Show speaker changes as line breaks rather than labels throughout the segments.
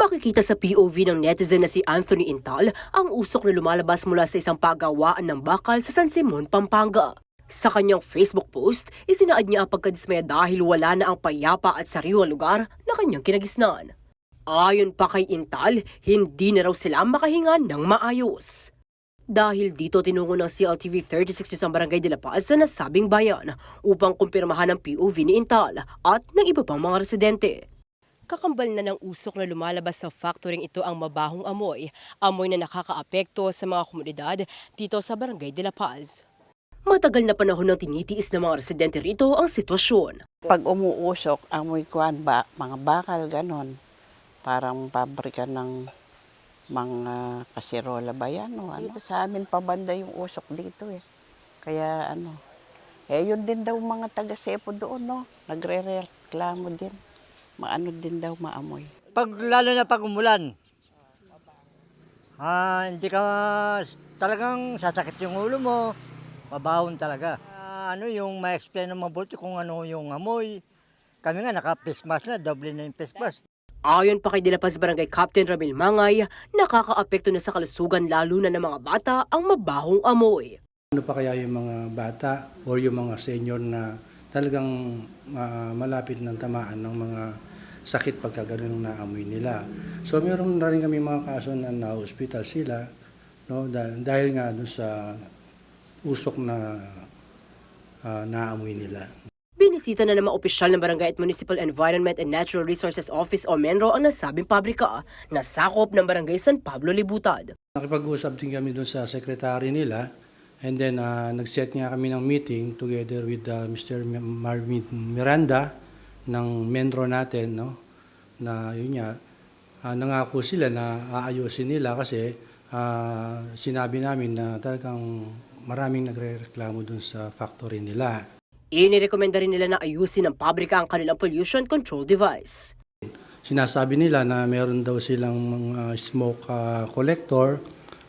Makikita sa POV ng netizen na si Anthony Intal ang usok na lumalabas mula sa isang pagawaan ng bakal sa San Simon, Pampanga. Sa kanyang Facebook post, isinaad niya ang pagkadismaya dahil wala na ang payapa at sariwang lugar na kanyang kinagisnan. Ayon pa kay Intal, hindi na raw sila makahinga ng maayos. Dahil dito tinungo ng CLTV 36 News ang Barangay de la Paz sa nasabing bayan upang kumpirmahan ang POV ni Intal at ng iba pang mga residente. Kakambal na ng usok na lumalabas sa factoring ito ang mabahong amoy, amoy na nakakaapekto sa mga komunidad dito sa Barangay de la Paz. Matagal na panahon ng tinitiis ng mga residente rito ang sitwasyon.
Pag umuusok, amoy kuan ba, mga bakal ganon. Parang pabrika ng mga kasirola ba yan o ano. Dito sa amin pabanda yung usok dito eh. Kaya ano, eh yun din daw mga taga-sepo doon no. Nagre-reklamo din. Maano din daw maamoy.
Pag lalo na pag umulan, ah, hindi ka talagang sasakit yung ulo mo, mabahon talaga. Ah, ano yung ma-explain ng mabuti kung ano yung amoy. Kami nga naka-face mask na, doble na yung face mask.
Ayon pa kay De La Paz Barangay Captain Ramil Mangay, nakakaapekto na sa kalusugan lalo na ng mga bata ang mabahong amoy.
Ano pa kaya yung mga bata o yung mga senior na talagang ah, malapit ng tamaan ng mga sakit pagka ganun ang naamoy nila. So meron na rin kami mga kaso na na-hospital sila no dahil, nga dun sa usok na ah, naamoy nila.
Binisita na ng mga opisyal ng Barangay at Municipal Environment and Natural Resources Office o MENRO ang nasabing pabrika na sakop ng Barangay San Pablo Libutad.
Nakipag-usap din kami dun sa secretary nila and then ah, nag-set nga kami ng meeting together with ah, Mr. Marvin Miranda ng Menro natin no na yun nga ah, nangako sila na aayusin nila kasi ah, sinabi namin na talagang maraming nagrereklamo dun sa factory nila.
Inirekomenda rin nila na ayusin ng pabrika ang kanilang pollution control device.
Sinasabi nila na meron daw silang mga smoke ah, collector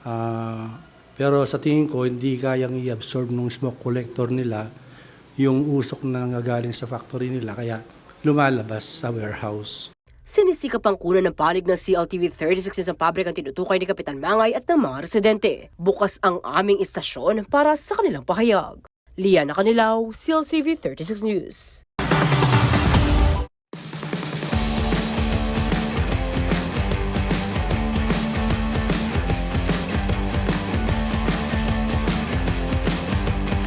ah, pero sa tingin ko hindi kayang i-absorb ng smoke collector nila yung usok na nanggagaling sa factory nila kaya lumalabas sa warehouse.
Sinisikap ang kunan ng panig ng CLTV 36 News ang pabrikang tinutukay ni Kapitan Mangay at ng mga residente. Bukas ang aming istasyon para sa kanilang pahayag. Liana Kanilaw, CLTV 36 News.